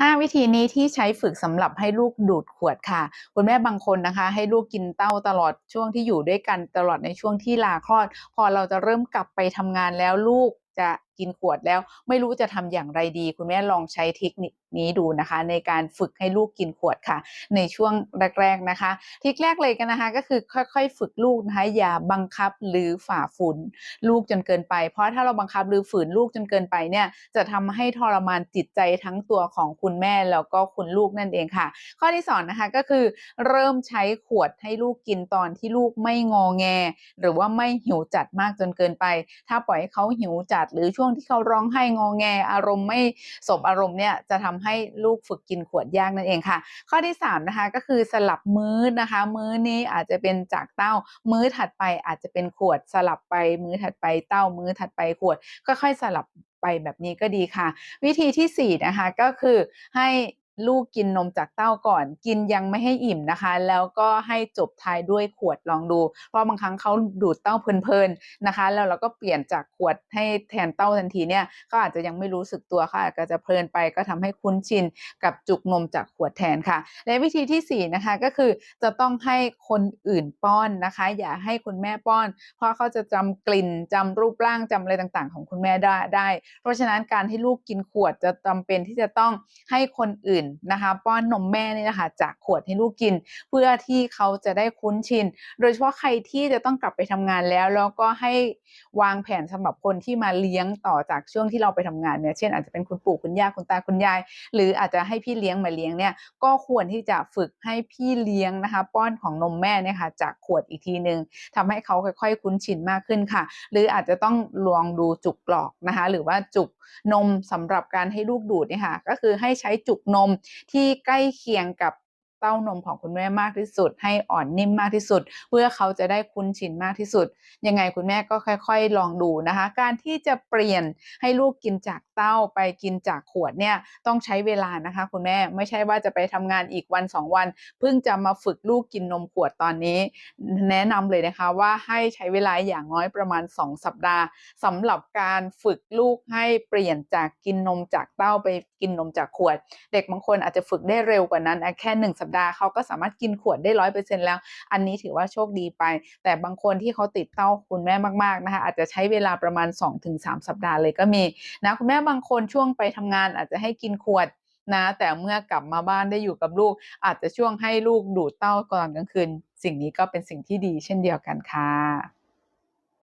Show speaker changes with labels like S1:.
S1: 5 วิธีนี้ที่ใช้ฝึกสำหรับให้ลูกดูดขวดค่ะ คุณแม่บางคนนะคะ ให้ลูกกินเต้าตลอดช่วงที่อยู่ด้วยกันตลอดในช่วงที่ลาคลอด พอเราจะเริ่มกลับไปทำงานแล้วลูกจะ กินขวดแล้ว ไม่รู้จะทำอย่างไรดี คุณแม่ลองใช้เทคนิคนี้ดูนะคะ ในการฝึกให้ลูกกินขวดค่ะ ในช่วงแรกๆนะคะทิคแรกเลยกันนะคะ ก็คือค่อยๆ ฝึกลูกนะคะอย่าบังคับหรือฝ่าฝืนลูกจนเกินไป เพราะถ้าเราบังคับหรือฝืนลูกจนเกินไปเนี่ยจะทำให้ทรมานจิตใจทั้งตัวของคุณแม่แล้วก็คุณลูกนั่นเองค่ะ ข้อที่สองนะคะก็คือเริ่มใช้ขวดให้ลูกกินตอนที่ลูกไม่งอแง หรือว่าไม่หิวจัดมากจนเกินไป ถ้าปล่อยให้เขาหิวจัดหรือช่วงที่เขาร้องไห้งอแง อารมณ์ไม่สบอารมณ์เนี่ยจะทำให้ลูกฝึกกินขวดยากนั่นเองค่ะ ข้อที่3นะคะก็คือสลับมื้อนะคะ มื้อนี้อาจจะเป็นจากเต้า มื้อถัดไปอาจจะเป็นขวดสลับไปมื้อถัดไปเต้า มื้อถัดไปขวดค่อยๆสลับไปแบบนี้ก็ดีค่ะ วิธีที่4นะคะก็คือให้ ลูกกินนมจากเต้าก่อน กินยังไม่ให้อิ่มนะคะ แล้วก็ให้จบท้ายด้วยขวดลองดู เพราะบางครั้งเขาดูดเต้าเพลินๆนะคะ แล้วเราก็เปลี่ยนจากขวดให้แทนเต้าทันทีเนี่ยก็อาจจะยังไม่รู้สึกตัวค่ะอาจจะเพลินไปก็ทำให้คุ้นชินกับจุกนมจากขวดแทนค่ะ และวิธีที่ 4 นะคะก็คือจะต้องให้คนอื่นป้อนนะคะ อย่าให้คุณแม่ป้อน เพราะเขาจะจำกลิ่นจำรูปร่างจำอะไรต่างๆ ของคุณแม่ได้ได้ เพราะฉะนั้นการให้ลูกกินขวดจะจำเป็นที่จะต้องให้คนอื่นนะคะป้อนนมแม่นี่นะคะจากขวดให้ลูกกิน เพื่อที่เขาจะได้คุ้นชิน โดยเฉพาะใครที่จะต้องกลับไปทำงานแล้ว แล้วก็ให้วางแผนสำหรับคนที่มาเลี้ยงต่อจากช่วงที่เราไปทำงานเนี่ยเช่นอาจจะเป็นคุณปู่คุณย่าคุณตาคุณยาย หรืออาจจะให้พี่เลี้ยงมาเลี้ยงเนี่ยก็ควรที่จะฝึกให้พี่เลี้ยงนะคะป้อนของนมแม่เนี่ยค่ะจากขวดอีกทีหนึ่งทำให้เขาค่อยๆ คุ้นชินมากขึ้นค่ะ หรืออาจจะต้องลองดูจุกกรอกนะคะ หรือว่าจุกนมสำหรับการให้ลูกดูดเนี่ยค่ะก็คือให้ใช้จุกนมที่ใกล้เคียงกับ ต้านมของคุณแม่มากที่สุด ให้อ่อนนิ่มมากที่สุด เพื่อเขาจะได้คุ้นชินมากที่สุด ยังไงคุณแม่ก็ค่อย ๆ ลองดูนะคะ การที่จะเปลี่ยนให้ลูกกินจากเต้าไปกินจากขวดเนี่ยต้องใช้เวลานะคะ คุณแม่ไม่ใช่ว่าจะไปทำงานอีกวันสองวัน เพิ่งจะมาฝึกลูกกินนมขวดตอนนี้ แนะนำเลยนะคะว่าให้ใช้เวลาอย่างน้อยประมาณ 2 สัปดาห์สำหรับการฝึกลูกให้เปลี่ยนจากกินนมจากเต้าไปกินนมจากขวด เด็กบางคนอาจจะฝึกได้เร็วกว่านั้นแค่ 1 สัปดาห์เขาก็สามารถกินขวดได้ร้อยเปอร์เซ็นแล้ว อันนี้ถือว่าโชคดีไป แต่บางคนที่เขาติดเต้าคุณแม่มากๆนะคะอาจจะใช้เวลาประมาณ 2-3 สัปดาห์เลยก็มีนะคุณแม่บางคนช่วงไปทำงานอาจจะให้กินขวดนะแต่เมื่อกลับมาบ้านได้อยู่กับลูก อาจจะช่วงให้ลูกดูดเต้าก่อนกลางคืน สิ่งนี้ก็เป็นสิ่งที่ดีเช่นเดียวกันค่ะ